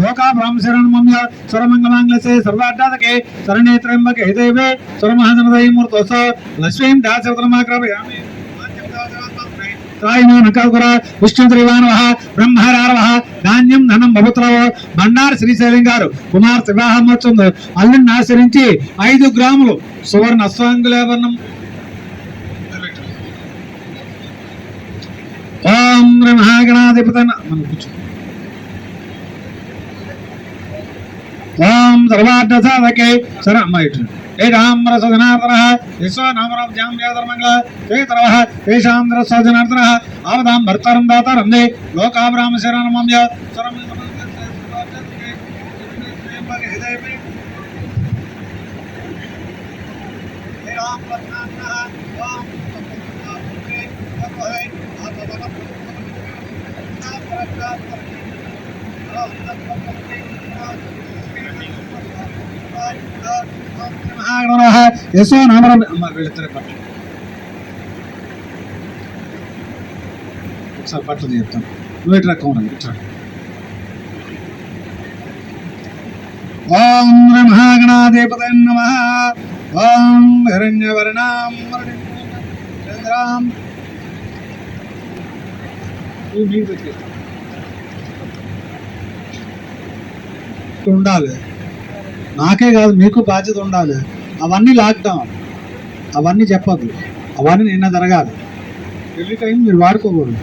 లోకా బ్రాహ్మశరణమమ్య స్వరమంగళాంగ్లసే సర్వాడ్డాతకే శరణే త్రయంబకే దేవే స్వరమహాజనదయ మూర్తోస లక్ష్మీం దాసవతనమాగ్రహయామి నకల్కుర విష్ణుత్రివానవ బ్రహ్మరారవ ధాన్యం ధనం బహుత్రవ. బండారు శ్రీశైలం గారు కుమార్ వివాహం వచ్చింది అల్లుని ఆశ్రయించి ఐదు గ్రాములు సువర్ణ అశ్వాంగులేవర్ణం ఓం మహాగణాధిపత మనం కూర్చో ஓம் சர்வார்த்தசாதகே சரமாயிற்று हे राम रस ईश्वर नाम राम जाम व्याधर मंगल हे ते हे शाम रस जनार्दनः आवदां भर्तारं दातारं दे, लोकाभ्राम शरणमम्य सरम Thank you. నామరం అమ్మ వీళ్ళిద్దరే పట్టు ఒకసారి పట్టు చెప్తాను నువ్వు ఇట్లా కౌన ఇట్లా ఓం మహాగణాధిపత నమ ఓం హిరణ్యవర్ణాం చంద్రాం ఇవి మీకు పెట్టేస్తా. ఉండాలి నాకే కాదు మీకు బాధ్యత ఉండాలి. అవన్నీ లాక్డౌన్. అవన్నీ చెప్పదు అవన్నీ నిన్న జరగాలి. పెళ్ళి టైం మీరు వాడుకోకూడదు.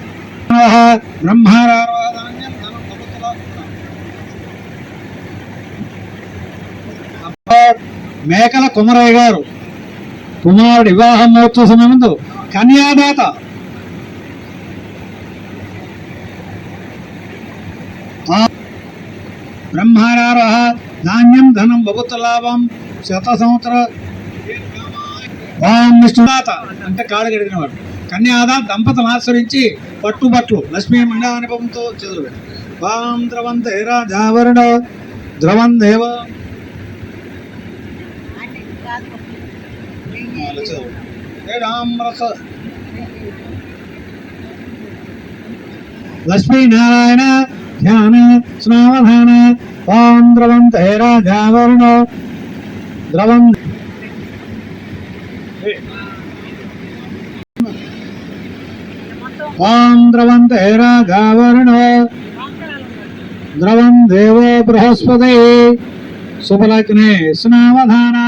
మేకల కుమరయ్య గారు కుమారుడు వివాహ మహోత్సవ సమయంలో కన్యాదాత. బ్రహ్మారారోహ ధాన్యం ధనం బహుత్వ లాభం శత సంవత్సర ఓం అంటే కాడు గడిగిన వాడు కన్యాద దంపతులు ఆశ్రయించి పట్టుబట్లు. లక్ష్మీ మండానుభవంతో చదువు వాం ద్రవంత రాజావరుణ ద్రవం దేవ. లక్ష్మీనారాయణ ధ్యాన స్నావధాన त्वां द्रवन्ते राजावर्ण द्रवन् त्वां द्रवन्ते राजावर्ण द्रवन् देवो बृहस्पते सुबलग्ने स्नावधाना